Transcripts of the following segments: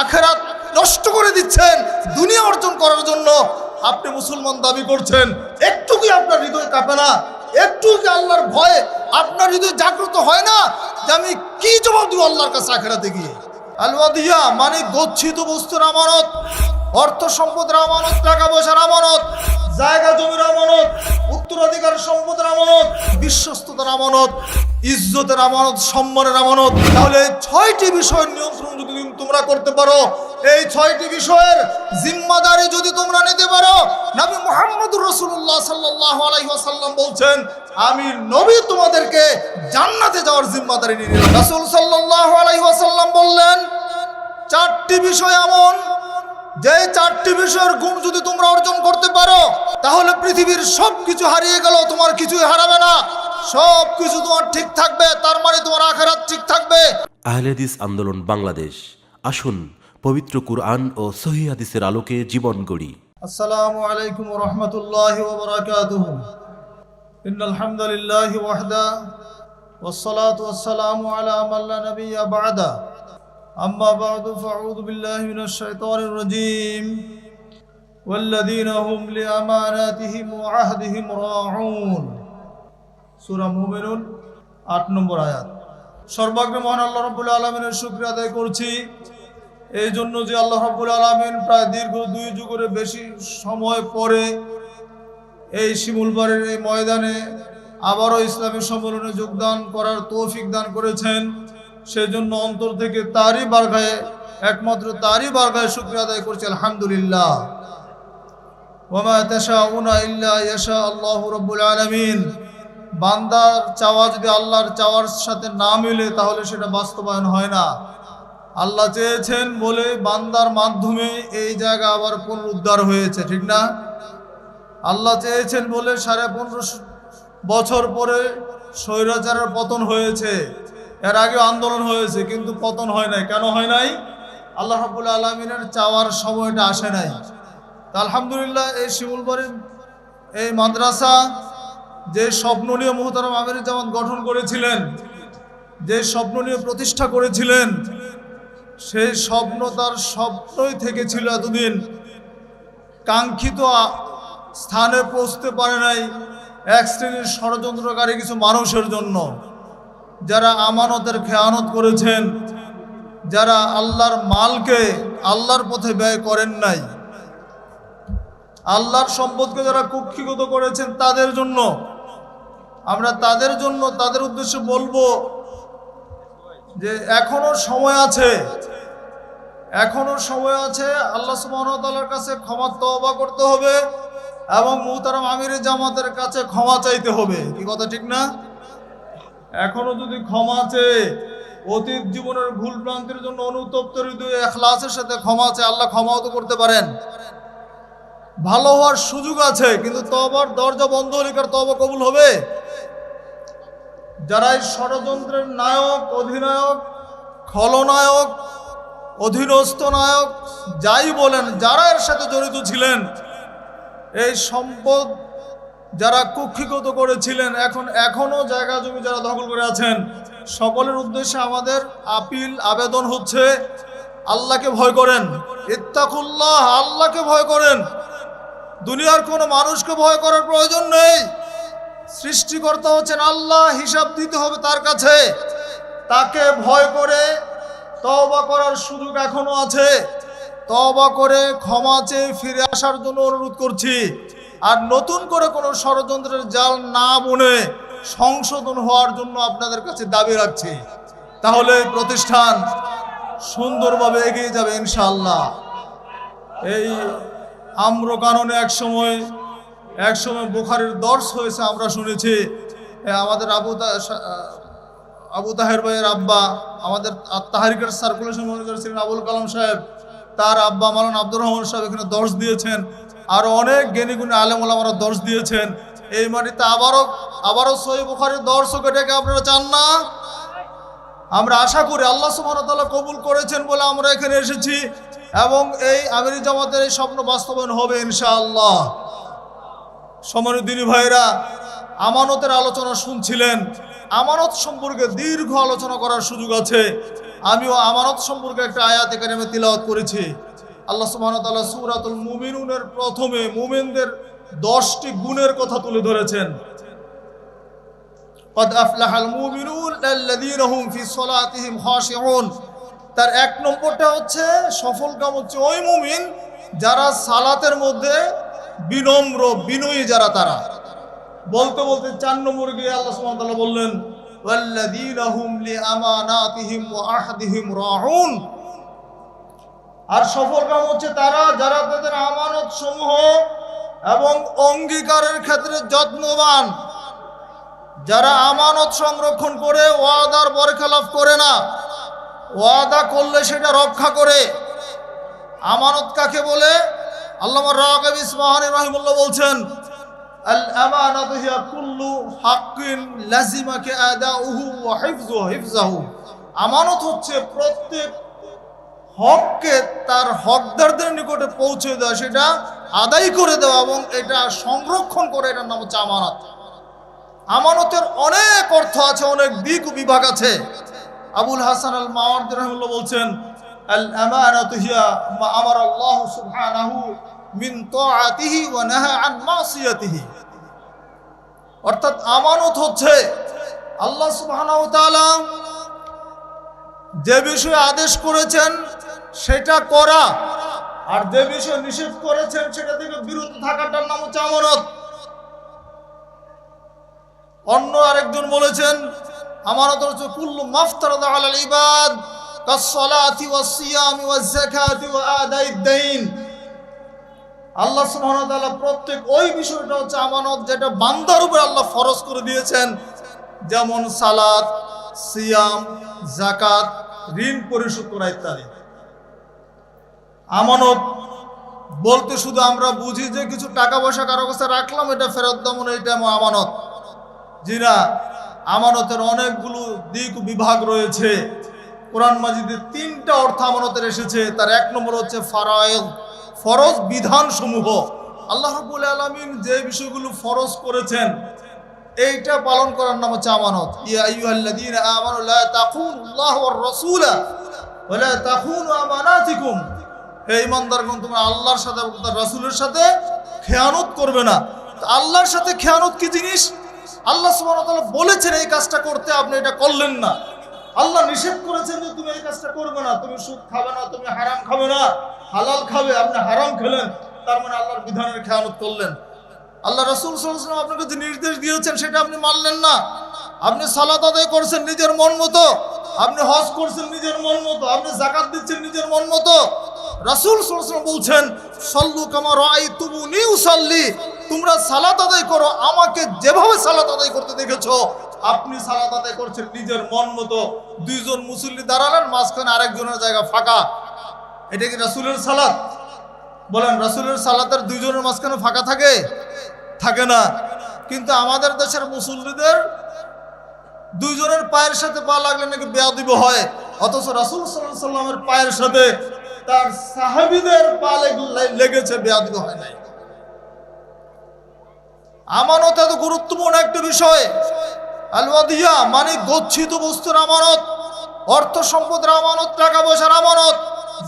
আখেরাত নষ্ট করে দিচ্ছেন, দুনিয়া অর্জন করার জন্য আপনি মুসলমান দাবি করছেন। একটু কি আপনার হৃদয় কাঁপে না? একটু কি আল্লাহর ভয়ে আপনার হৃদয় জাগ্রত হয় না যে আমি কি জবাব দিব আল্লাহর কাছে আখেরাতে গিয়ে? আলওয়াদিয়া মানে গচ্ছিত বস্তুর আমানত, অর্থ সম্পদের আমানত, টাকা পয়সার আমানত। জায়গা জমির আমানত, উত্তরাধিকার সম্পদের আমানত, বিশ্বস্ততার আমানত, ইজ্জতের আমানত, সম্মানের আমানত। তাহলে ছয়টি বিষয়ের নিয়ন্ত্রণ যদি তোমরা করতে পারো, এই ছয়টি বিষয়ের জিম্মাদারি যদি তোমরা নিতে পারো, নবী মোহাম্মদ রসুল্লাহ সাল্লাহ আলাইসাল্লাম বলছেন, আমি নবী তোমাদেরকে জান্নাতে যাওয়ার জিম্মাদারি নিয়ে রসুল সাল্লাহ আলাইসাল্লাম বললেন, চারটি বিষয় এমন যে চারটি বিষয়ের গুণ যদি তোমরা অর্জন করতে পারো তাহলে পৃথিবীর সব কিছু হারিয়ে গেল তোমার কিছুই হারাবে না সব কিছু তোমার ঠিক থাকবে তার মানে তোমার আখেরাত ঠিক থাকবে আহলেদিস আন্দোলন বাংলাদেশ আসুন পবিত্র কুরআন ও সহি হাদিসের আলোকে জীবন গড়ি السلام عليكم ورحمة الله وبركاته إن الحمد لله وحده والصلاة والسلام على من لا نبي بعده أما بعد فأعوذ بالله من الشيطان الرجيم والذين هم لأماناتهم وعهدهم راعون সূরা মুমিনুন আট নম্বর আয়াত সর্বাগ্রে মহান আল্লাহ রব্বুল আলমিনের শুক্রিয়া আদায় করছি এই জন্য যে আল্লাহ রব্বুল আলমিন প্রায় দীর্ঘ দুই যুগের বেশি সময় পরে এই শিমুলবাড়ির এই ময়দানে আবারও ইসলামী সম্মেলনে যোগদান করার তৌফিক দান করেছেন সেজন্য অন্তর থেকে তারই বারগায়ে একমাত্র তারই বারগায়ে শুক্রিয়া আদায় করছি, আলহামদুলিল্লাহ। ওমা তাশাউনা ইল্লা ইয়াশা আল্লাহু রাব্বুল আলামিন। বান্দার চাওয়া যদি আল্লাহর চাওয়ার সাথে না মিলে, তাহলে সেটা বাস্তবায়ন হয় না। আল্লাহ চেয়েছেন বলে বান্দার মাধ্যমে এই জায়গা আবার পুনরুদ্ধার হয়েছে, ঠিক না? আল্লাহ চেয়েছেন বলে সাড়ে পনেরো বছর পরে স্বৈরাচারের পতন হয়েছে। এর আগে আন্দোলন হয়েছে, কিন্তু পতন হয় নাই। কেন হয় নাই? আল্লাহ রাবুল আলমিনের চাওয়ার সময়টা আসে নাই। আলহামদুলিল্লাহ, এই শিমুলবাড়ির এই মাদ্রাসা যে স্বপ্ন নিয়ে মোহতারাম আমির জামাত গঠন করেছিলেন, যে স্বপ্ন নিয়ে প্রতিষ্ঠা করেছিলেন, সেই স্বপ্ন তার স্বপ্নই থেকেছিল এতদিন। কাঙ্ক্ষিত স্থানে পৌঁছতে পারে নাই এক শ্রেণির ষড়যন্ত্রকারী কিছু মানুষের জন্য। যারা আমানতের খেয়ানত করেছেন, যারা আল্লাহর মালকে আল্লাহর পথে ব্যয় করেন নাই, আল্লাহর সম্পদকে যারা কুক্ষিগত করেছেন তাদের জন্য, আমরা তাদের জন্য তাদের উদ্দেশ্যে বলব যে এখনও সময় আছে, এখনও সময় আছে, আল্লাহ সুবাহর কাছে ক্ষমা তওবা করতে হবে এবং মুহতারাম আমির জামাতের কাছে ক্ষমা চাইতে হবে। কি কথা ঠিক না? এখনও যদি ক্ষমা চেয়ে অতীত জীবনের ভুল ভ্রান্তির জন্য অনুতপ্ত হৃদয় এখলাসের সাথে ক্ষমা চেয়ে আল্লাহ ক্ষমাও তো করতে পারেন। ভালো হওয়ার সুযোগ আছে, কিন্তু তবার দরজা বন্ধ হলে কার তবা কবুল হবে? যারা এই ষড়যন্ত্রের নায়ক, অধিনায়ক, খলনায়ক, অধীনস্থ নায়ক, যাই বলেন, যারা এর সাথে জড়িত ছিলেন, এই সম্পদ যারা কুক্ষিগত করেছিলেন, এখন এখনও জায়গা জমি যারা দখল করে আছেন, সকলের উদ্দেশ্যে আমাদের আপিল, আবেদন হচ্ছে, আল্লাহকে ভয় করেন, ইত্তাকুল্লাহ, আল্লাহকে ভয় করেন। দুনিয়ার কোনো মানুষকে ভয় করার প্রয়োজন নেই। সৃষ্টিকর্তা হচ্ছেন আল্লাহ, হিসাব দিতে হবে তার কাছে। তাকে ভয় করে তওবা করার সুযোগ এখনও আছে। তওবা করে ক্ষমা চেয়ে ফিরে আসার জন্য অনুরোধ করছি। আর নতুন করে কোনো ষড়যন্ত্রের জাল না বুনে সংশোধন হওয়ার জন্য আপনাদের কাছে দাবি রাখছি। তাহলে প্রতিষ্ঠান সুন্দরভাবে এগিয়ে যাবে ইনশাআল্লাহ। এই আম্র সময়, এক সময় বুখারের দর্শ হয়েছে, আমরা শুনেছি। আমাদের আবু আবু তাহের ভাইয়ের আব্বা, আমাদের তাহারিকের সার্কুলেশন মনে করেছিলেন আবুল কালাম সাহেব। তার আব্বা মালান আব্দুর রহমান সাহেব এখানে দর্শ দিয়েছেন। আরও অনেক জ্ঞানী গুণী আলেম ওলামারা দর্শ দিয়েছেন। এই মাটিতে আবারও আবারও সহি বুখারের দর্শকে ডেকে আপনারা চান না? আমরা আশা করি আল্লাহ সুবাহতাল্লাহ কবুল করেছেন বলে আমরা এখানে এসেছি এবং এই আমিরি জামাতের এই স্বপ্ন বাস্তবায়ন হবে ইনশাআল্লাহ। সম্মানিত দিনী ভাইরা আমানতের আলোচনা শুনছিলেন। আমানত সম্পর্কে দীর্ঘ আলোচনা করার সুযোগ আছে। আমিও আমানত সম্পর্কে একটা আয়াত এখানে আমি তিলাওয়াত করেছি আল্লাহ সুবহানাহু ওয়া তাআলা সূরাতুল মুমিনুনের প্রথমে মুমিনদের দশটি গুণের কথা তুলে ধরেছেন قد أفلح المؤمنون الذين هم في صلاتهم خاشعون তার এক নম্বরটা হচ্ছে সফল কাম হচ্ছে ওই মুমিন যারা সালাতের মধ্যে বিনম্র বিনয়ী যারা তারা বলতে বলতে চার নম্বরে গিয়ে আল্লাহ সুবহানাহু ওয়া তাআলা বললেন আর সফল কাম হচ্ছে তারা যারা তাদের আমানত সমূহ এবং অঙ্গীকারের ক্ষেত্রে যত্নবান। যারা আমানত সংরক্ষণ করে, ওয়াদার বরখেলাফ করে না, ওয়াদা করলে সেটা রক্ষা করে। আমানত কাকে বলে? আল্লাহ রাগব ইসমাহানি রহিমুল্লাহ বলছেন হিয়া কুল্লু হাক্কিন লাজিমাকে আদাউহু ওয়া হিফযু হিফজাহু আমানত হচ্ছে প্রত্যেক হককে তার হকদারদের নিকটে পৌঁছে দেওয়া, সেটা আদায় করে দেওয়া এবং এটা সংরক্ষণ করে, এটার নাম হচ্ছে আমানত। আমানতের অনেক অর্থ আছে, অনেক দিক বিভাগ আছে। আবুল হাসান আল মাওয়ার্দ বলছেন আল আমানাতু হিয়া আমার আল্লাহ সুবহানাহু মিন তাআতিহি ওয়া নাহা আন মাসিয়াতিহি। অর্থাৎ আমানত হচ্ছে আল্লাহ সুবহানাহু তাআলা যে বিষয়ে আদেশ করেছেন সেটা করা আর যে বিষয়ে নিষেধ করেছেন সেটা থেকে বিরত থাকাটার নাম হচ্ছে আমানত। অন্য আরেকজন বলেছেন, আমানত হচ্ছে কুল্লু মাফতারাদা আলাল ইবাদ কাসসালাতি ওয়াস সিয়ামি ওয়াজ যাকাতি ওয়া আদাইদ দাইন। আল্লাহ ওয়া প্রত্যেক ওই বিষয়টা হচ্ছে আমানত যেটা বান্দার উপর আল্লাহ ফরজ করে দিয়েছেন। যেমন সালাত, সিয়াম জাকাত ঋণ পরিশোধ করা ইত্যাদি। আমানত বলতে শুধু আমরা বুঝি যে কিছু টাকা পয়সা কারও কাছে রাখলাম, এটা ফেরত দেবো এটা আমার আমানত। জি না, আমানতের অনেকগুলো দিক বিভাগ রয়েছে। কোরআন মাজিদের তিনটা অর্থ আমানতের এসেছে। তার এক নম্বর হচ্ছে ফারায়েদ। ফরজ বিধান সমূহ আল্লাহ রাব্বুল আলামিন যে বিষয়গুলো ফরজ করেছেন, এইটা পালন করার নাম হচ্ছে আমানত। হে ঈমানদারগণ, তোমরা আল্লাহর সাথে রাসূলের সাথে খেয়ানত করবে না। আল্লাহর সাথে খেয়ানত কি জিনিস? আল্লাহ তাআলা বলেছেন, এই কাজটা করতে আপনি এটা করলেন না। আল্লাহ নিষেধ করেছেন যে তুমি এই কাজটা করবে না, তুমি সুদ খাবে না, তুমি হারাম খাবে না, হালাল খাবে, আপনি হারাম খেলেন, তার মানে আল্লাহর বিধানের খেয়ানত করলেন। আল্লাহ রসুল সাল্লাম আপনাকে যে নির্দেশ দিয়েছেন, সেটা আপনি মানলেন না। আপনি সালাত আদায় করছেন নিজের মন মতো, আপনি হজ করছেন নিজের মন মতো, আপনি জাকাত দিচ্ছেন নিজের মন মতো। রাসুল সাল্লাম বলছেন, সল্লু কামার আই তুমু নিউ সাল্লি তোমরা সালাত আদায় করো, আমাকে যেভাবে সালাত আদায় করতে দেখেছ আপনি সালাত আদায় করছেন, নিজের মন মতো দুইজন মুসল্লি দাঁড়ালেন, মাঝখানে আরেকজনের জায়গা ফাঁকা। এটা কি রাসুলের সালাত? বলেন, রাসুলের সালাতের দুইজনের মাঝখানে ফাঁকা থাকে? থাকে না। কিন্তু আমাদের দেশের মুসল্লিদের দুইজনের পায়ের সাথে পা লাগলে নাকি বেয়াদিব হয়। অথচ রাসুল সাল্লাহ সাল্লামের পায়ের সাথে তার সাহাবিদের পা লেগ- লেগেছে, বেয়াদিব হয় নাই। আমানত এত গুরুত্বপূর্ণ একটা বিষয়। আলওয়াদিয়া মানে গচ্ছিত বস্তুর আমানত, অর্থ সম্পদের আমানত, টাকা পয়সার আমানত,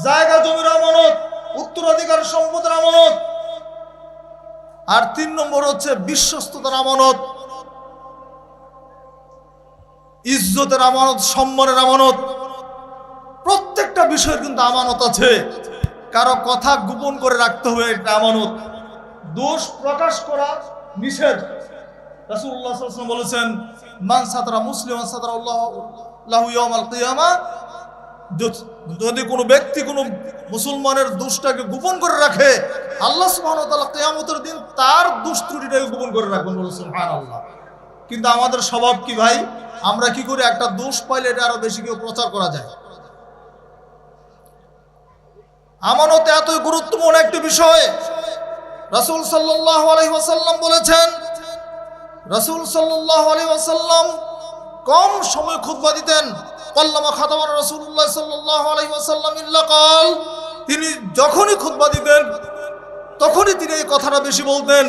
জায়গা জমির আমানত, উত্তরাধিকার সম্পদের আমানত। আর তিন নম্বর হচ্ছে বিশ্বস্ততার আমানত, ইজ্জতের আমানত, সম্মানের আমানত। প্রত্যেকটা বিষয়ের কিন্তু আমানত আছে। কারও কথা গোপন করে রাখতে হবে একটা আমানত। দোষ প্রকাশ করা নিষেধ। রাসূলুল্লাহ সাল্লাল্লাহু আলাইহি বলেছেন, মান সাতরা মুসলিম সাতরা আল্লাহ লাহু ইয়াউমাল কিয়ামা যদি- কোনো ব্যক্তি কোনো মুসলমানের দোষটাকে গোপন করে রাখে, আল্লাহ সুবহানাহু ওয়া তাআলা কিয়ামতের দিন তার দোষ ত্রুটিটাকে গোপন করে রাখবেন বলে সুবহানাল্লাহ। কিন্তু আমাদের স্বভাব কি ভাই? আমরা কি করি? একটা দোষ পাইলে এটা আরও বেশি কেউ প্রচার করা যায়। আমানত এতই গুরুত্বপূর্ণ একটি বিষয়, রাসূল সাল্লাল্লাহু আলাইহি ওয়াসাল্লাম বলেছেন রাসূল ওয়াসাল্লাম কম সময় খুতবা দিতেন। কল্লামা খাতামান ওয়াসাল্লাম ইল্লা কাল, তিনি যখনই খুতবা দিতেন, তখনই তিনি এই কথাটা বেশি বলতেন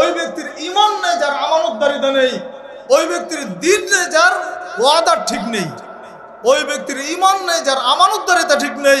ওই ব্যক্তির ইমান নেই, যার আমানতদারিতা নেই। ওই ব্যক্তির দিন নেই, যার ওয়াদার ঠিক নেই। ওই ব্যক্তির ইমান নেই, যার আমানতদারিতা ঠিক নেই।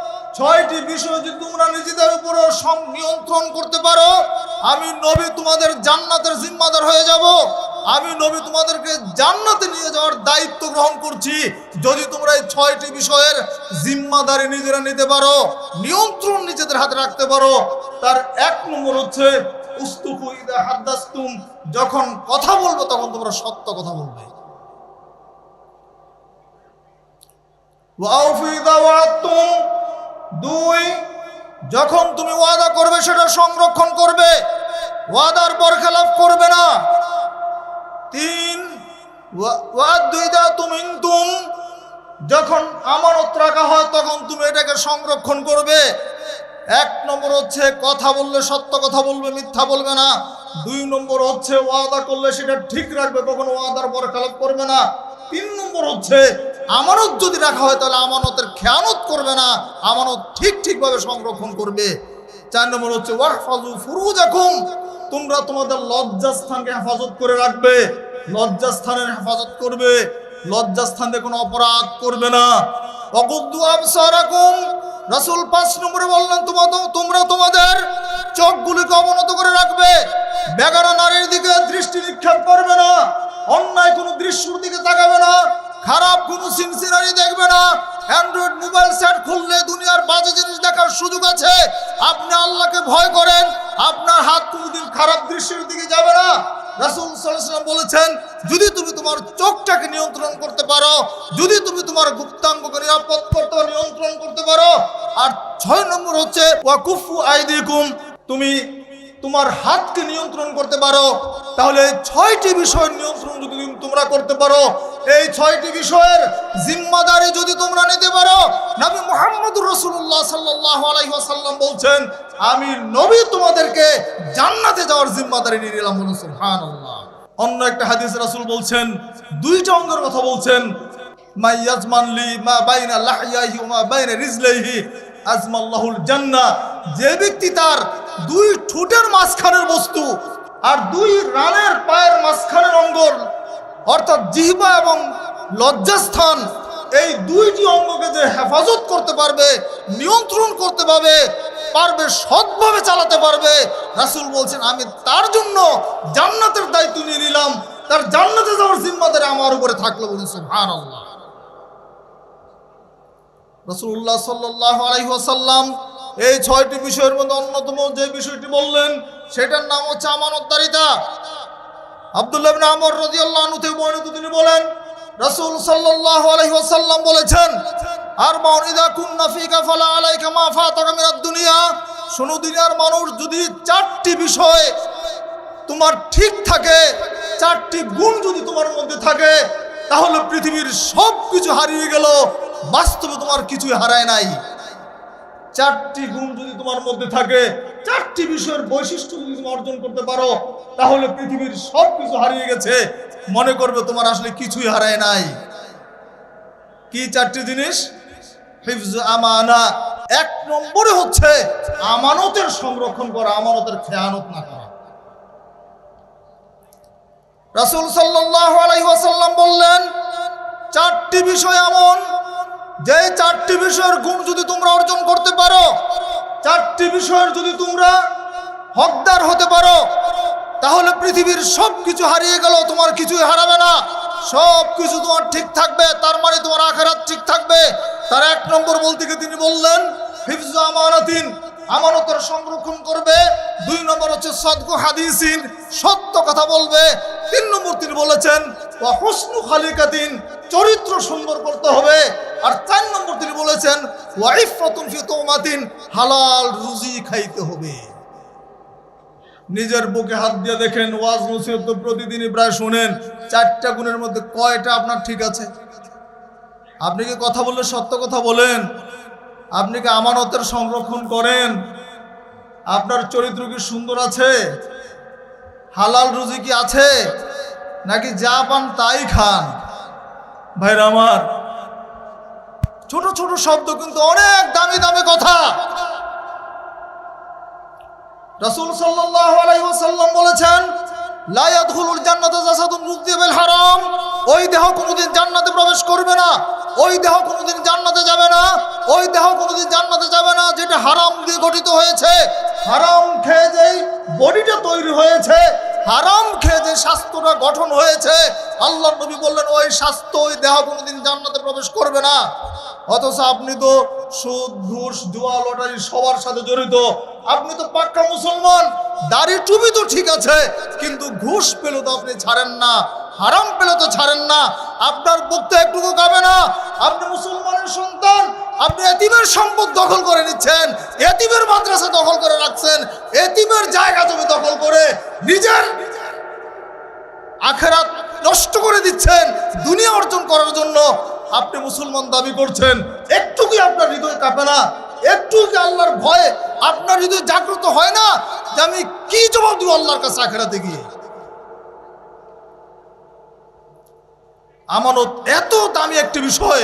ছয়টি বিষয় যদি তোমরা নিজেদের উপর নিয়ন্ত্রণ করতে পারো, আমি নবী তোমাদের জান্নাতের জিম্মাদার হয়ে যাব। আমি নবী তোমাদেরকে জান্নাতে নিয়ে যাওয়ার দায়িত্ব গ্রহণ করছি। যদি তোমরা এই ছয়টি বিষয়ের জিম্মাদারি নিজেরা নিতে পারো, নিয়ন্ত্রণ নিজেদের হাতে রাখতে পারো, তার এক নম্বর হচ্ছে ইদা যখন কথা বলব তখন তোমরা সত্য কথা বলবে। ওয়াউফু ইদা ওয়াআদতুম দুই, যখন তুমি ওয়াদা করবে, সেটা সংরক্ষণ করবে। ওয়াদার বরখেলাপ করবে না। তিন, ওয়া- ওয়াদ্দু ইদা তুমিনতুম, যখন আমানত রাখা হয়, তখন তুমি এটাকে সংরক্ষণ করবে। এক নম্বর হচ্ছে কথা বললে সত্য, কথা বলবে মিথ্যা বলবে না। দুই নম্বর হচ্ছে ওয়াদা করলে সেটা ঠিক রাখবে, কখনো ওয়াদার পর খেলাপ করবে না। তিন নম্বর হচ্ছে আমানত যদি রাখা হয় তাহলে আমানতের খেয়ানত করবে না, আমানত ঠিক ঠিকভাবে সংরক্ষণ করবে। চার নম্বর হচ্ছে ওয়াহফাজু ফুরুজাকুম, তোমরা তোমাদের লজ্জাস্থানকে হেফাজত করে রাখবে, লজ্জাস্থানের হেফাজত করবে, লজ্জাস্থানে কোনো অপরাধ করবে না। অগুদ্দু আবসারাকুম, রাসূল পাঁচ নম্বরে বললেন তোমাদের তোমরা তোমাদের চোখগুলিকে অবনত করে রাখবে, বেগানা নারীর দিকে দৃষ্টি খারাপ কোনো সিনসিনারি দেখবে না। অ্যান্ড্রয়েড মোবাইল সেট খুললে দুনিয়ার বাজে জিনিস দেখার সুযোগ আছে। আপনি আল্লাহকে ভয় করেন, আপনার হাত কোনোদিন খারাপ দৃশ্যের দিকে যাবে না। রাসূল ওয়াসাল্লাম বলেছেন, যদি তুমি তোমার চোখটাকে নিয়ন্ত্রণ করতে পারো, যদি তুমি তোমার গুপ্তাঙ্গকে নিরাপদ করতে নিয়ন্ত্রণ করতে পারো, আর ছয় নম্বর হচ্ছে ওয়াকুফু আইদিকুম তুমি তোমার হাতকে নিয়ন্ত্রণ করতে পারো, তাহলে ছয়টি বিষয়ের নিয়ন্ত্রণ যদি তোমরা করতে পারো, এই ছয়টি বিষয়ের জিম্মাদারি যদি তোমরা নিতে পারো, নবী মুহাম্মদুর রসুল্লাহ সাল্লাল্লাহু আলাইহি ওয়াসাল্লাম বলছেন, আমি নবী তোমাদেরকে জান্নাতে যাওয়ার জিম্মাদারি নিয়ে নিলাম সুবহানাল্লাহ। অন্য একটা হাদিস রাসুল বলছেন, দুইটা অঙ্গের কথা বলছেন মা যে ব্যক্তি তার দুই ঠোঁটের মাঝখানের বস্তু আর দুই রানের পায়ের মাঝখানের অঙ্গর। অর্থাৎ জিহ্বা এবং লজ্জাস্থান, এই দুইটি অঙ্গকে যে হেফাজত করতে পারবে, নিয়ন্ত্রণ করতে পারবে পারবে সৎভাবে চালাতে পারবে, রাসূল বলছেন, আমি তার জন্য জান্নাতের দায়িত্ব নিয়ে নিলাম। তার জান্নাতে যাওয়ার জিম্মাদারি আমার উপরে থাকল বলে সুবহানাল্লাহ। রসুল্লাহ সাল্লাহ আলাইসাল্লাম এই ছয়টি বিষয়ের মধ্যে অন্যতম যে বিষয়টি বললেন, সেটার নাম হচ্ছে আমানতদারিতা। আব্দুল্লাহ আমর রাদিয়াল্লাহু আনহু থেকে বর্ণিত তিনি বলেন, রাসূল সাল্লাল্লাহু আলাইহি ওয়াসাল্লাম বলেছেন আর মাউনিদা কুন্না ফিকা ফালা আলাইকা মা ফাতাকা মিনাদ দুনিয়া। শোনো, দুনিয়ার মানুষ যদি চারটি বিষয় তোমার ঠিক থাকে, চারটি গুণ যদি তোমার মধ্যে থাকে, তাহলে পৃথিবীর সব কিছু হারিয়ে গেল, বাস্তবে তোমার কিছুই হারায় নাই। চারটি গুণ যদি তোমার মধ্যে থাকে, চারটি বিষয়ের বৈশিষ্ট্য যদি তুমি অর্জন করতে পারো, তাহলে পৃথিবীর সব কিছু হারিয়ে গেছে। মনে করবে তোমার আসলে কিছুই হারায় নাই। কি চারটি জিনিস? হিফজ, আমানা। এক নম্বরে হচ্ছে আমানতের সংরক্ষণ করা, আমানতের খেয়ানত না করা। রাসূল সাল্লাল্লাহু আলাইহি ওয়াসাল্লাম বললেন, চারটি বিষয় এমন যে চারটি বিষয়ের গুণ যদি তোমরা অর্জন করতে পারো, চারটি বিষয়ের যদি তোমরা হকদার হতে পারো, তাহলে পৃথিবীর সব কিছু হারিয়ে গেল, তোমার কিছুই হারাবে না। সব কিছু তোমার ঠিক থাকবে, তার মানে তোমার আখেরাত ঠিক থাকবে। তার এক নম্বর বলতে গিয়ে তিনি বললেন হিফজ আমানাতিন, আমানতের সংরক্ষণ করবে। দুই নম্বর হচ্ছে সদগু হাদিসিন, সত্য কথা বলবে। তিন নম্বর তিনি বলেছেন হুসনু খালিকাতিন, চরিত্র সুন্দর করতে হবে। আর চার নম্বর তিনি বলেছেন ওয়াইফ ইফরাতুন ফি তুমাতিন, হালাল রুজি খাইতে হবে। নিজের বুকে হাত দিয়ে দেখেন, ওয়াজ নসিহত তো প্রতিদিনই প্রায় শোনেন, চারটা গুণের মধ্যে কয়টা আপনার ঠিক আছে? আপনি কি কথা বললে সত্য কথা বলেন? আপনি কি আমানতের সংরক্ষণ করেন? আপনার চরিত্র কি সুন্দর আছে? হালাল রুজি কি আছে? নাকি যা পান তাই খান? ভাইরা আমার, ছোট ছোট শব্দ কিন্তু অনেক দামি দামি কথা। রাসূল সাল্লাল্লাহু আলাইহি বলেছেন, লা ইয়াদখুলুল জান্নাতা জাসাদুন রুযিয়া বিল হারাম। ওই দেহ কোনোদিন জান্নাতে প্রবেশ করবে না। ওই দেহ কোনোদিন জান্নাতে যাবে না। ওই দেহ কোনোদিন জান্নাতে যাবে না, যেটা হারাম দিয়ে গঠিত হয়েছে। হারাম খেয়ে যেই বডিটা তৈরি হয়েছে, হারাম খেয়ে যে স্বাস্থ্যটা গঠন হয়েছে। আল্লাহ নবী বললেন, ওই স্বাস্থ্য ওই দেহ কোনোদিন জান্নাতে প্রবেশ করবে না। অথচ আপনি তো সুদ, ঘুষ, জুয়া, লটারি সবার সাথে জড়িত। আপনি তো পাক্কা মুসলমান, দাড়ি টুপি তো ঠিক আছে, কিন্তু ঘুষ পেলে তো আপনি ছাড়েন না, হারাম পেলে তো ছাড়েন না। আপনার বক্তা একটুকু গাবে না। আপনি মুসলমানের সন্তান আপনি এতিমের সম্পদ দখল করে নিচ্ছেন, এতিমের মাদ্রাসা দখল করে রাখছেন, এতিমের জায়গা জমি দখল করে নিজের আখেরাত নষ্ট করে দিচ্ছেন, দুনিয়া অর্জন করার জন্য আপনি মুসলমান দাবি করছেন। একটু কি আপনার হৃদয় কাঁপে না একটু কি আল্লাহর ভয়ে আপনার হৃদয় জাগ্রত হয় না যে আমি কি জবাব দিব আল্লাহর কাছে আখেরাতে গিয়ে? আমানত এত দামি একটি বিষয়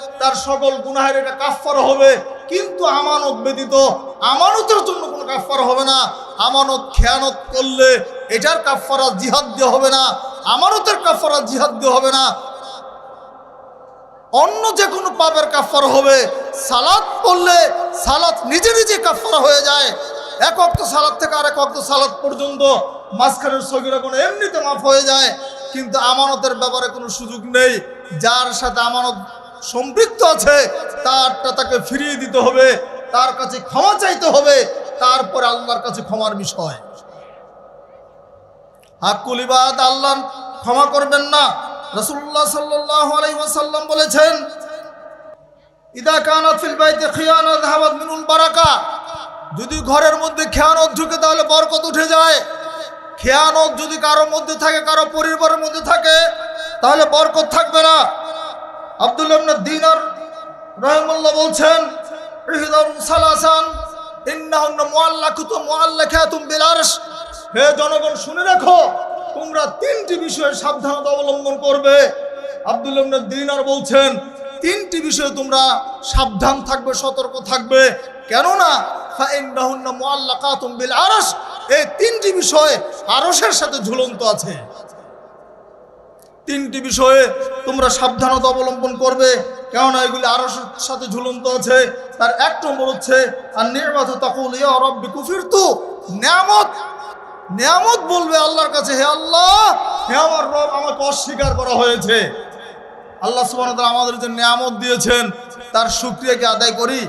তার সকল গুনাহের এটা কাফফারা হবে। কিন্তু আমানত ব্যতীত আমানতের জন্য কোনো কাফফারা হবে না। আমানত খেয়ানত করলে এটার কাফফারা জিহাদ দিয়ে হবে না। আমানতের কাফফারা জিহাদ দিয়ে হবে না। অন্য যে কোনো পাপের কাফারা হবে। সালাদ পড়লে সালাদ নিজে নিজে কাফারা হয়ে যায়। এক অক্ত সালাদ থেকে আরেক অক্ত সালাদ পর্যন্ত মাঝখানের সগিরা কোনো এমনিতে মাফ হয়ে যায়। কিন্তু আমানতের ব্যাপারে কোনো সুযোগ নেই। যার সাথে আমানত সম্পৃক্ত আছে, তারটা তাকে ফিরিয়ে দিতে হবে, তার কাছে ক্ষমা চাইতে হবে, তারপরে আল্লাহর কাছে ক্ষমার বিষয়। হাকুলিবাদ আল্লাহ ক্ষমা করবেন না। রসুল্লাহ ওয়াসাল্লাম বলেছেন, ইদা যদি ঘরের মধ্যে খেয়ানত ঢুকে, তাহলে বরকত উঠে যায়। খেয়ানত যদি কারোর মধ্যে থাকে, কারও পরিবারের মধ্যে থাকে, তাহলে বরকত থাকবে না। ইবনে দিনার রহিমুল্লাহ বলছেন হে জনগণ, শুনে তোমরা তিনটি বিষয়ে সাবধানতা অবলম্বন করবে। দিনার বলছেন, তিনটি বিষয়ে তোমরা সাবধান থাকবে, সতর্ক থাকবে। কেননা এই তিনটি বিষয় আরশের সাথে ঝুলন্ত আছে। তিনটি বিষয়ে তোমরা সাবধানতা অবলম্বন করবে। কেননা এগুলি আরও সাথে ঝুলন্ত আছে। তার এক নম্বর হচ্ছে, আর নির্মাত তকুল, ইয়া রব্বি কুফিরতু। নিয়ামত নিয়ামত বলবে আল্লাহর কাছে, হে আল্লাহ, হে আমার রব, আমাকে অস্বীকার করা হয়েছে। আল্লাহ তাআলা আমাদের যে নিয়ামত দিয়েছেন। তার শুকরিয়াকে আদায় করি?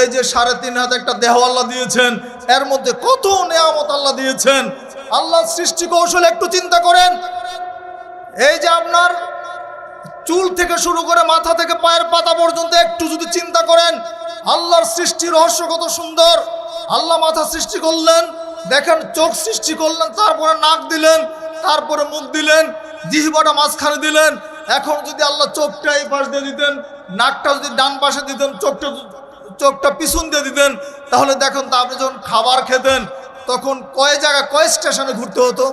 এই যে সাড়ে তিন হাত একটা দেহ আল্লাহ দিয়েছেন, এর মধ্যে কত নিয়ামত আল্লাহ দিয়েছেন। আল্লাহ সৃষ্টি কৌশল একটু চিন্তা করেন। এই যে আপনার চুল থেকে শুরু করে মাথা থেকে পায়ের পাতা পর্যন্ত একটু যদি চিন্তা করেন, আল্লাহর সৃষ্টি রহস্য কত সুন্দর। আল্লাহ মাথা সৃষ্টি করলেন, দেখেন চোখ সৃষ্টি করলেন, তারপরে নাক দিলেন, তারপরে মুখ দিলেন, জিহ্বাটা মাঝখানে দিলেন। এখন যদি আল্লাহ চোখটা এই পাশ দিয়ে দিতেন, নাকটা যদি ডান পাশে দিতেন, চোখটা চোখটা পিছন দিয়ে দিতেন, তাহলে দেখুন তো আপনি যখন খাবার খেতেন তখন কয় জায়গা, কয় স্টেশনে ঘুরতে হতো?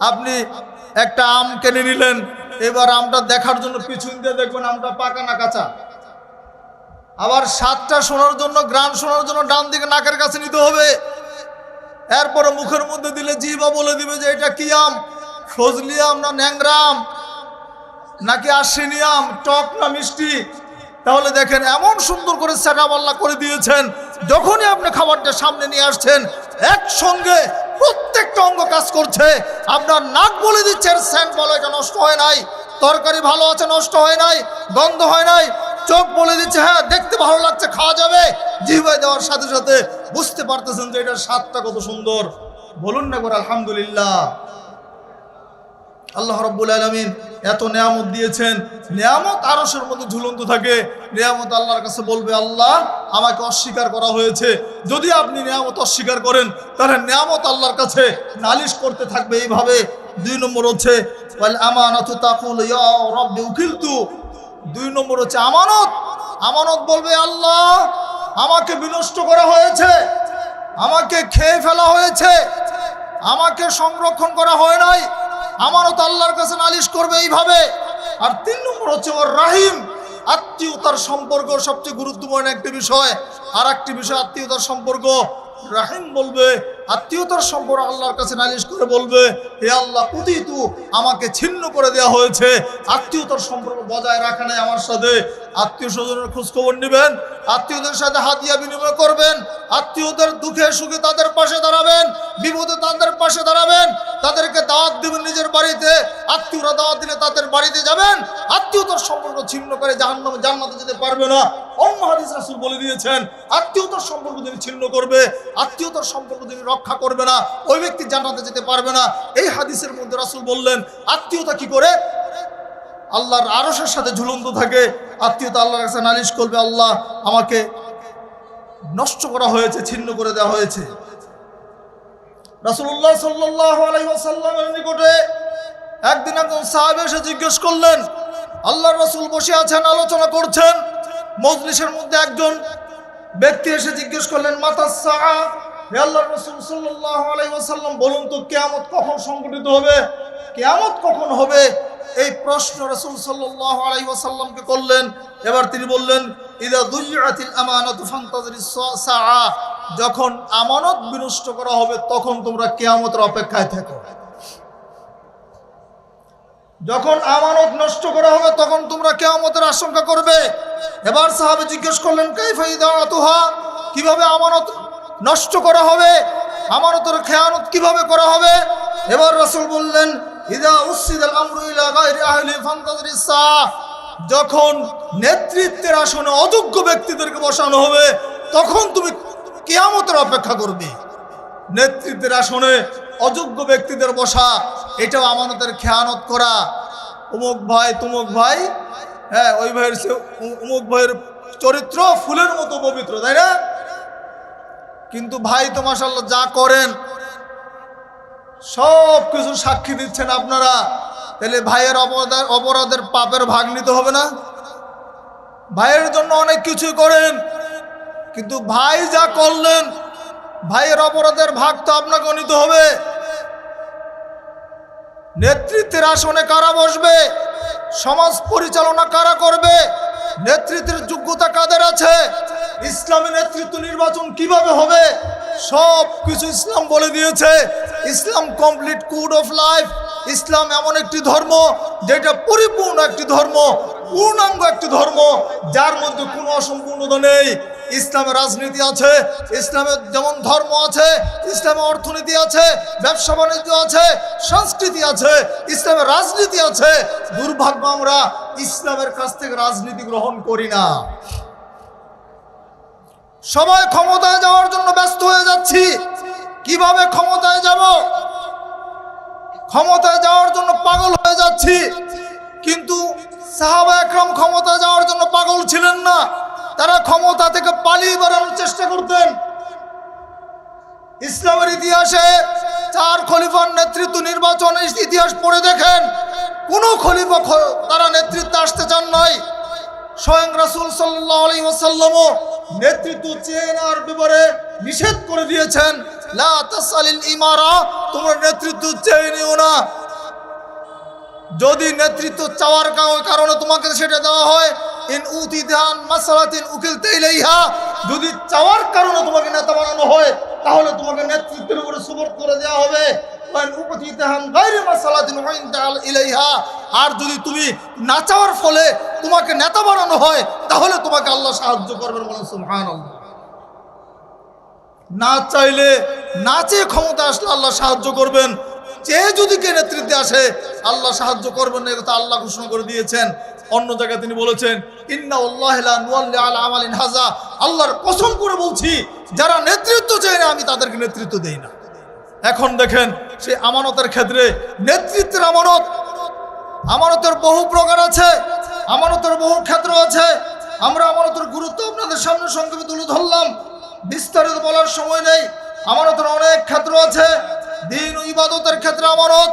আপনি একটা আম কিনে নিলেন, এবার আমটা দেখার জন্য পিছন দিয়ে দেখবেন আমটা পাকা না কাঁচা। আবার স্বাদটা শোনার জন্য গ্রান শোনার জন্য ডান দিকে নাকের কাছে নিতে হবে। এরপরে মুখের মধ্যে দিলে জিবা বলে দিবে যে এটা কি আম? ফজলি আম না ন্যাংরা আম? নাকি আশ্বিনী আম? টক না মিষ্টি? তাহলে দেখেন এমন সুন্দর করে সেট আল্লাহ করে দিয়েছেন, যখনই আপনি খাবারটা সামনে নিয়ে আসছেন, একসঙ্গে প্রত্যেকটা অঙ্গ কাজ করছে। আপনার নাক বলে দিচ্ছেন, স্যান্ড বলে, এটা নষ্ট হয় নাই, তরকারি ভালো আছে, নষ্ট হয় নাই, গন্ধ হয় নাই, চোখ বলে দিচ্ছে হ্যাঁ দেখতে ভালো লাগছে, খাওয়া যাবে। জিহ্বায় দেওয়ার সাথে সাথে বুঝতে পারতেছেন যে এটার স্বাদটা কত সুন্দর। বলুন না করে আলহামদুলিল্লাহ। আল্লাহ রব্বুল আলমিন এত নিয়ামত দিয়েছেন। নিয়ামত আরসের মধ্যে ঝুলন্ত থাকে। নিয়ামত আল্লাহর কাছে বলবে, আল্লাহ, আমাকে অস্বীকার করা হয়েছে। যদি আপনি নিয়ামত অস্বীকার করেন, তাহলে নিয়ামত আল্লাহর কাছে নালিশ করতে থাকবে এইভাবে। দুই নম্বর হচ্ছে আমানত তাকুল উকিলতু। দুই নম্বর হচ্ছে, আমানত। আমানত বলবে, আল্লাহ, আমাকে বিনষ্ট করা হয়েছে। আমাকে খেয়ে ফেলা হয়েছে। আমাকে সংরক্ষণ করা হয় নাই। আমানত আল্লাহর কাছে নালিশ করবে এইভাবে। আর তিন নম্বর হচ্ছে, ওর রাহিম আত্মীয়তার সম্পর্ক সবচেয়ে গুরুত্বপূর্ণ একটি বিষয়। আর একটি বিষয়, আত্মীয়তার সম্পর্ক। রাহিম বলবে আত্মীয়তার সম্পর্ক আল্লাহর কাছে নালিশ করে বলবে, হে আল্লাহ পুতিতু, আমাকে ছিন্ন করে দেওয়া হয়েছে। আত্মীয়তার সম্পর্ক বজায় রাখা নেই আমার সাথে। আত্মীয় স্বজনের খোঁজখবর নেবেন, আত্মীয়দের সাথে হাতিয়া বিনিময় করবেন, আত্মীয়দের দুঃখে সুখে তাদের পাশে দাঁড়াবেন, বিপদে তাদের পাশে দাঁড়াবেন, তাদেরকে দাওয়াত দিবেন নিজের বাড়িতে। আত্মীয়রা দাওয়াত দিলে তাদের বাড়িতে যাবেন। আত্মীয়তার সম্পর্ক ছিন্ন করে জাহান্নাম, জান্নাতে যেতে পারবে না। অন্য হাদিস রাসূল বলে দিয়েছেন, আত্মীয়তার সম্পর্ক যিনি ছিন্ন করবে, আত্মীয়তার সম্পর্ক যিনি রক্ষা করবে না, ওই ব্যক্তি জান্নাতে যেতে পারবে না। এই হাদিসের মধ্যে রাসূল বললেন, আত্মীয়তা কি করে? আল্লাহর আরশের সাথে ঝুলন্ত থাকে, আত্মীয়তা আল্লাহর কাছে নালিশ করবে, আল্লাহ আমাকে নষ্ট করা হয়েছে, ছিন্ন করে দেওয়া হয়েছে। রাসূলুল্লাহ সাল্লাল্লাহু আলাইহি নিকটে একদিন একজন সাহাবে এসে জিজ্ঞেস করলেন, আল্লাহর রাসূল বসে আছেন, আলোচনা করছেন। মজলিসের মধ্যে একজন ব্যক্তি এসে জিজ্ঞেস করলেন মাতা সাআ বলুন তো কিয়ামত কখন হবে? কিয়ামত কখন হবে? এই প্রশ্ন করলেন। এবার তিনি বললেন, ইদা আমানাতু যখন আমানত বিনষ্ট করা হবে, তখন তোমরা কেয়ামতের অপেক্ষায় থাকো। যখন আমানত নষ্ট করা হবে, তখন তোমরা কেয়ামতের আশঙ্কা করবে। এবার সাহাবে জিজ্ঞেস করলেন কাইফাই দাওয়াতুহা কীভাবে আমানত নষ্ট করা হবে। আমানতের খেয়ানত কীভাবে করা হবে? এবার রসুল বললেন যখন নেতৃত্বের আসনে অযোগ্য ব্যক্তিদেরকে বসানো হবে, তখন তুমি কেয়ামতের অপেক্ষা করবে। নেতৃত্বের আসনে অযোগ্য ব্যক্তিদের বসা, এটাও আমানতের খেয়ানত করা। অমুক ভাই, তুমুক ভাই হ্যাঁ ওই ভাইয়ের সে- অমুক ভাইয়ের চরিত্র ফুলের মতো পবিত্র, তাই না? কিন্তু ভাই তো মাসাল্লাহ যা করেন, সব কিছু সাক্ষী দিচ্ছেন আপনারা। তাহলে ভাইয়ের অপরাধের অপরাধের পাপের ভাগ নিতে হবে না। ভাইয়ের জন্য অনেক কিছুই করেন, কিন্তু ভাই যা করলেন, ভাইয়ের অপরাধের ভাগ তো আপনাকে নিতে হবে। নেতৃত্বের আসনে কারা বসবে? সমাজ পরিচালনা কারা করবে? নেতৃত্বের যোগ্যতা কাদের আছে? ইসলামী নেতৃত্ব নির্বাচন কীভাবে হবে? সব কিছু ইসলাম বলে দিয়েছে। ইসলাম কমপ্লিট কোড অফ লাইফ ইসলাম এমন একটি ধর্ম যেটা পরিপূর্ণ একটি ধর্ম, পূর্ণাঙ্গ একটি ধর্ম, যার মধ্যে কোনো অসম্পূর্ণতা নেই। ইসলামের রাজনীতি আছে ইসলামের যেমন ধর্ম আছে ইসলামের অর্থনীতি আছে, ব্যবসা বাণিজ্য আছে, সংস্কৃতি আছে ইসলামের রাজনীতি আছে, দুর্ভাগ্য আমরা ইসলামের কাছ থেকে রাজনীতি গ্রহণ করি না। সবাই ক্ষমতায় যাওয়ার জন্য ব্যস্ত হয়ে যাচ্ছি। কীভাবে ক্ষমতায় যাব? ক্ষমতায় যাওয়ার জন্য পাগল হয়ে যাচ্ছি। কিন্তু সাহাবা একরম ক্ষমতায় যাওয়ার জন্য পাগল ছিলেন না। তারা ক্ষমতা থেকে পালিয়ে বেড়ানোর চেষ্টা করতেন। ইসলামের ইতিহাসে চার খলিফার নেতৃত্ব নির্বাচনের ইতিহাস পড়ে দেখেন। কোন খলিফা তারা নেতৃত্বে আসতে চান নাই। স্বয়ং রাসূল ওয়াসাল্লামও নেতৃত্ব চেয়ে নেওয়ার ব্যাপারে নিষেধ করে দিয়েছেন। লা ইমারা, তোমরা নেতৃত্ব চেয়ে নিও না। যদি নেতৃত্ব চাওয়ার কারণে তোমাকে সেটা দেওয়া হয়, ইন উতি ধান মাসালাতিন উকিল তেইলাইহা যদি চাওয়ার কারণে তোমাকে নেতা বানানো হয়, তাহলে তোমাকে নেতৃত্বের উপরে সুবর্ত করে দেওয়া হবে। আর যদি তুমি না চাওয়ার ফলে তোমাকে নেতা বানানো হয়, তাহলে তোমাকে আল্লাহ সাহায্য করবেন বলেন সুবহানাল্লাহ। না চাইলে, না চেয়ে ক্ষমতা আসলে আল্লাহ সাহায্য করবেন। চেয়ে যদি কে নেতৃত্বে আসে, আল্লাহ সাহায্য করবেন না কথা আল্লাহ ঘোষণা করে দিয়েছেন। অন্য জায়গায় তিনি বলেছেন, ইন্না আমালিন হাজা আল্লাহর কসম করে বলছি, যারা নেতৃত্ব চায় না, আমি তাদেরকে নেতৃত্ব দেই না। এখন দেখেন, সেই আমানতের ক্ষেত্রে নেতৃত্বের আমানত, আমানতের বহু প্রকার আছে, আমানতের বহু ক্ষেত্র আছে। আমরা আমানতের গুরুত্ব আপনাদের সামনে সংক্ষেপে তুলে ধরলাম। বিস্তারিত বলার সময় নেই, আমানতের অনেক ক্ষেত্র আছে। দিন ইবাদতের ক্ষেত্রে আমানত।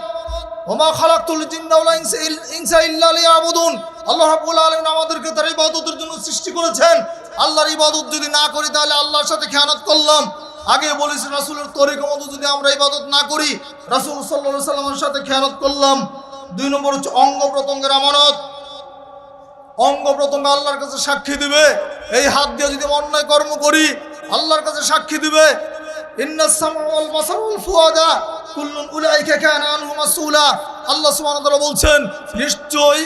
ওমা খালাকুল ইনসা ইল- ইনসা ইল্লা লিয়াবুদুন। আল্লাহ রাব্বুল আলামিন আমাদেরকে তার ইবাদতের জন্য সৃষ্টি করেছেন। আল্লাহর ইবাদত যদি না করি তাহলে আল্লাহর সাথে খেয়ানত করলাম। আগে বলেছি, রাসূলের তরিকা মতো যদি আমরা ইবাদত না করি, রাসূল সাল্লাল্লাহু আলাইহি সাল্লামের সাথে খেয়ানত করলাম। দুই নম্বর হচ্ছে অঙ্গ প্রত্যঙ্গের আমানত। অঙ্গ প্রত্যঙ্গ আল্লাহর কাছে সাক্ষী দিবে। এই হাত দিয়ে যদি অন্যায় কর্ম করি, আল্লাহর কাছে সাক্ষী দিবে। ইন্নাস আল্লাহ বলছেন, নিশ্চয়ই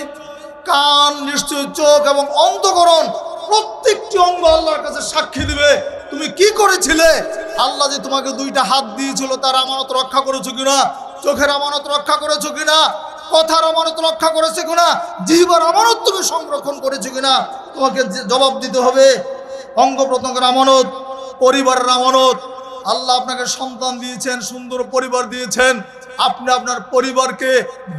কান, নিশ্চয়ই চোখ এবং অন্তকরণ প্রত্যেকটি অঙ্গ আল্লাহর কাছে সাক্ষী দিবে। তুমি কি করেছিলে? আল্লাহ যে তোমাকে দুইটা হাত দিয়েছিল, তার আমানত রক্ষা করেছ কিনা? চোখের আমানত রক্ষা করেছ কিনা? কথার আমানত রক্ষা করেছে কিনা? জিহবার আমানত তুমি সংরক্ষণ করেছ কিনা? তোমাকে জবাব দিতে হবে। অঙ্গ প্রত্যঙ্গের আমানত, পরিবারের আমানত আল্লাহ আপনাকে সন্তান দিয়েছেন, সুন্দর পরিবার দিয়েছেন। আপনি আপনার পরিবারকে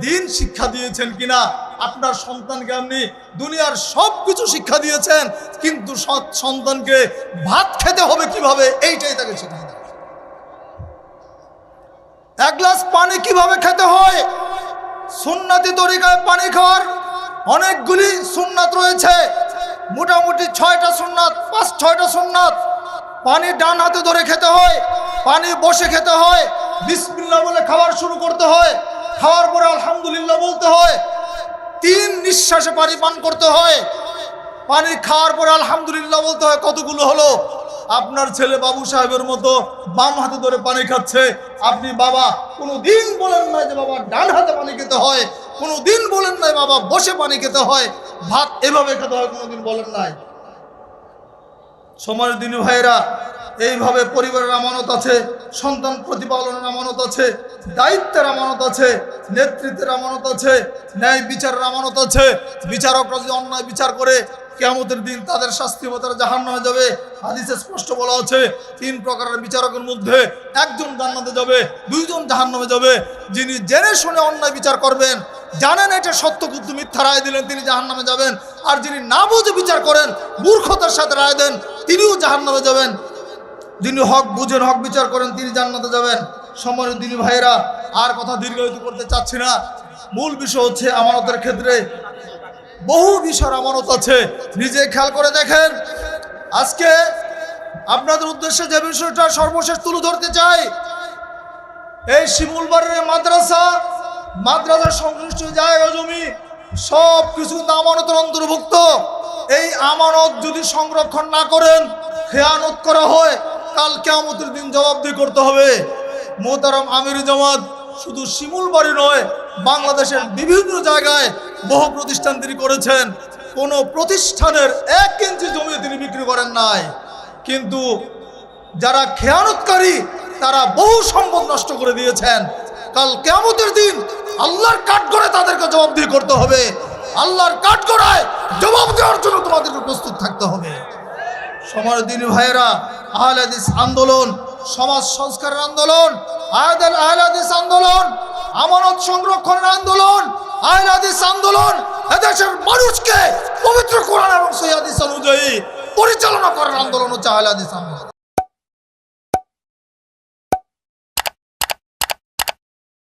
দিন শিক্ষা দিয়েছেন কিনা, আপনার সন্তানকে আপনি দুনিয়ার সব কিছু শিক্ষা দিয়েছেন, কিন্তু সৎ সন্তানকে ভাত খেতে হবে কীভাবে? এইটাই তাকে শিখিয়ে দেন এক গ্লাস পানি কীভাবে খেতে হয়? সুন্নাতি তরিকায় পানি খাওয়ার অনেকগুলি সুন্নাত রয়েছে। মোটামুটি ছয়টা সুন্নাত পাঁচ ছয়টা সুন্নাত। পানি ডান হাতে ধরে খেতে হয়, পানি বসে খেতে হয়, বিসমিল্লাহ বলে খাবার শুরু করতে হয়, খাওয়ার পরে আলহামদুলিল্লাহ বলতে হয়, তিন নিঃশ্বাসে পানি পান করতে হয়, পানি খাওয়ার পরে আলহামদুলিল্লাহ বলতে হয়, কতগুলো হলো? আপনার ছেলে বাবু সাহেবের মতো বাম হাতে ধরে পানি খাচ্ছে, আপনি বাবা কোনো দিন বলেন না যে বাবা ডান হাতে পানি খেতে হয় কোনো দিন বলেন নাই বাবা বসে পানি খেতে হয়, ভাত এভাবে খেতে হয় কোনো দিন বলেন নাই। সময়ের দিনী ভাইয়েরা, এইভাবে পরিবারের আমানত আছে, সন্তান প্রতিপালনের আমানত আছে, দায়িত্বের আমানত আছে, নেতৃত্বের আমানত আছে, ন্যায় বিচারের আমানত আছে। বিচারকরা যদি অন্যায় বিচার করে কেমতের দিন তাদের শাস্তি হবে, তারা জাহান্ন যাবে। হাদিসে স্পষ্ট বলা আছে, তিন প্রকারের বিচারকের মধ্যে একজন জান্নাতে যাবে, দুইজন জাহান্নামে যাবে। যিনি জেনে শুনে অন্যায় বিচার করবেন, জানেন এটা সত্য, কিন্তু মিথ্যা রায় দিলেন, তিনি জাহান্নামে যাবেন। আর যিনি না বুঝে বিচার করেন, মূর্খতার সাথে রায় দেন, তিনিও জাহান্নামে যাবেন। যিনি হক বুঝেন, হক বিচার করেন, তিনি জান্নাতে যাবেন। সময়ের দিনী ভাইয়েরা, আর কথা দীর্ঘায়িত করতে চাচ্ছি না। মূল বিষয় হচ্ছে আমানতের ক্ষেত্রে বহু বিষয়ের আমানত আছে। নিজে খেয়াল করে দেখেন। আজকে আপনাদের উদ্দেশ্যে যে বিষয়টা সর্বশেষ তুলে ধরতে চাই, এই শিমুলবাড়ির মাদ্রাসা মাদ্রাসার সংশ্লিষ্ট জায়গা জমি সব কিছু আমানতের অন্তর্ভুক্ত। এই আমানত যদি সংরক্ষণ না করেন, খেয়ানত করা হয়, কাল কেয়ামতের দিন জবাবদি করতে হবে। মোতারাম আমির জামাত শুধু শিমুলবাড়ি নয় বাংলাদেশের বিভিন্ন জায়গায় বহু প্রতিষ্ঠান তিনি করেছেন। কোনো প্রতিষ্ঠানের এক ইঞ্চি জমি তিনি বিক্রি করেন নাই। কিন্তু যারা খেয়ানতকারী, তারা বহু সম্পদ নষ্ট করে দিয়েছেন। কাল কেয়ামতের দিন আল্লাহর কাঠগড়ে তাদেরকে জবাবদিহি করতে হবে। আল্লাহর কাঠগড়ায় জবাব দেওয়ার জন্য তোমাদেরকে প্রস্তুত থাকতে হবে। সময়ের দিনী ভাইয়েরা আহলাদিস আন্দোলন সমাজ সংস্কারের আন্দোলন আয়াদাল আহলাদিস আন্দোলন, আমানত সংরক্ষণের আন্দোলন, আহলাদিস আন্দোলন এদেশের মানুষকে পবিত্র কোরআন এবং সৈয়াদিস অনুযায়ী পরিচালনা করার আন্দোলন হচ্ছে আহলাদিস আন্দোলন।